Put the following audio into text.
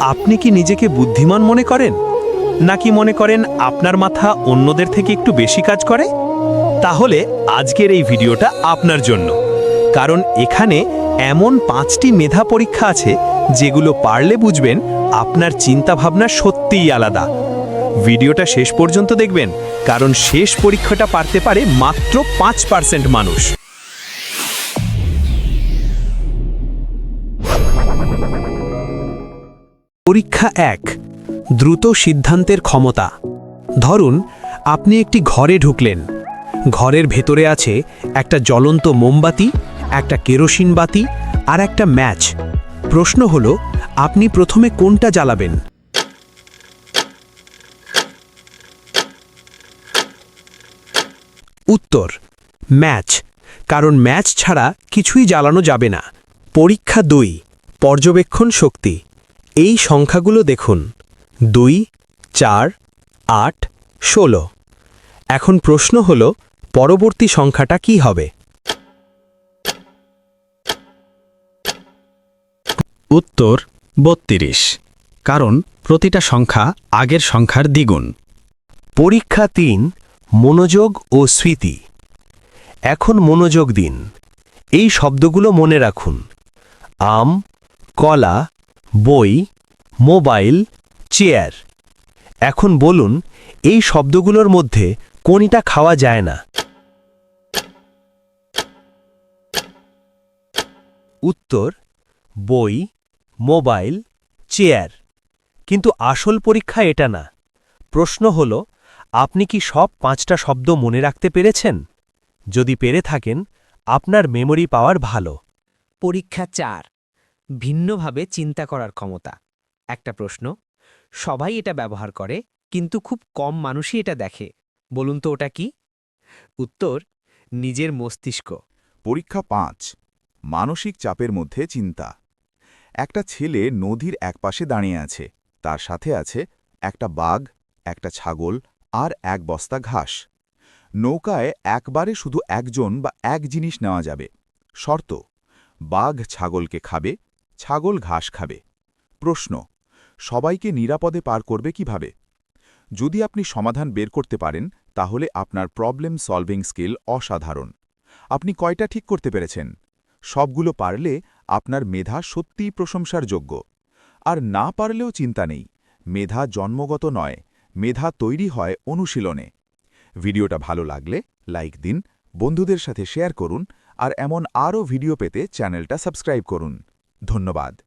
আপনি কি নিজেকে বুদ্ধিমান মনে করেন? নাকি মনে করেন আপনার মাথা অন্যদের থেকে একটু বেশি কাজ করে? তাহলে আজকের এই ভিডিওটা আপনার জন্য। কারণ এখানে এমন পাঁচটি মেধা পরীক্ষা আছে, যেগুলো পারলে বুঝবেন আপনার চিন্তাভাবনা সত্যিই আলাদা। ভিডিওটা শেষ পর্যন্ত দেখবেন, কারণ শেষ পরীক্ষাটা পারতে পারে মাত্র পাঁচ পার্সেন্ট মানুষ। পরীক্ষা এক, দ্রুত সিদ্ধান্তের ক্ষমতা। ধরুন, আপনি একটি ঘরে ঢুকলেন। ঘরের ভেতরে আছে একটা জ্বলন্ত মোমবাতি, একটা কেরোসিন বাতি আর একটা ম্যাচ। প্রশ্ন হল, আপনি প্রথমে কোনটা জ্বালাবেন? উত্তর, ম্যাচ। কারণ ম্যাচ ছাড়া কিছুই জ্বালানো যাবে না। পরীক্ষা দুই, পর্যবেক্ষণ শক্তি। এই সংখ্যাগুলো দেখুন। দুই চার আট ষোলো। এখন প্রশ্ন হল পরবর্তী সংখ্যাটা কি হবে? উত্তর বত্রিশ। কারণ প্রতিটা সংখ্যা আগের সংখ্যার দ্বিগুণ। পরীক্ষা তিন মনোযোগ ও স্মৃতি। এখন মনোযোগ দিন। এই শব্দগুলো মনে রাখুন। আম কলা বই, মোবাইল, চেয়ার। এখন বলুন, এই শব্দগুলোর মধ্যে কোনটা খাওয়া যায় না? উত্তর, বই, মোবাইল, চেয়ার। কিন্তু আসল পরীক্ষা এটা না। প্রশ্ন হল, আপনি কি সব পাঁচটা শব্দ মনে রাখতে পেরেছেন? যদি পেরে থাকেন, আপনার মেমরি পাওয়ার ভালো। পরীক্ষা চার। ভিন্নভাবে চিন্তা করার ক্ষমতা। একটা প্রশ্ন, সবাই এটা ব্যবহার করে, কিন্তু খুব কম মানুষই এটা দেখে। বলুন তো ওটা কি? উত্তর, নিজের মস্তিষ্ক। পরীক্ষা পাঁচ, মানসিক চাপের মধ্যে চিন্তা। একটা ছেলে নদীর একপাশে দাঁড়িয়ে আছে, তার সাথে আছে একটা বাঘ, একটা ছাগল আর এক বস্তা ঘাস। নৌকায় একবারে শুধু একজন বা এক জিনিস নেওয়া যাবে। শর্ত, বাঘ ছাগলকে খাবে ছাগল ঘাস খাবে। প্রশ্ন, সবাইকে নিরাপদে পার করবে কীভাবে? যদি আপনি সমাধান বের করতে পারেন, তাহলে আপনার প্রবলেম সলভিং স্কিল অসাধারণ। আপনি কয়টা ঠিক করতে পেরেছেন? সবগুলো পারলে আপনার মেধা সত্যিই প্রশংসার যোগ্য। আর না পারলেও চিন্তা নেই, মেধা জন্মগত নয়, মেধা তৈরি হয় অনুশীলনে। ভিডিওটা ভালো লাগলে লাইক দিন, বন্ধুদের সাথে শেয়ার করুন, আর এমন আরও ভিডিও পেতে চ্যানেলটা সাবস্ক্রাইব করুন। ধন্যবাদ।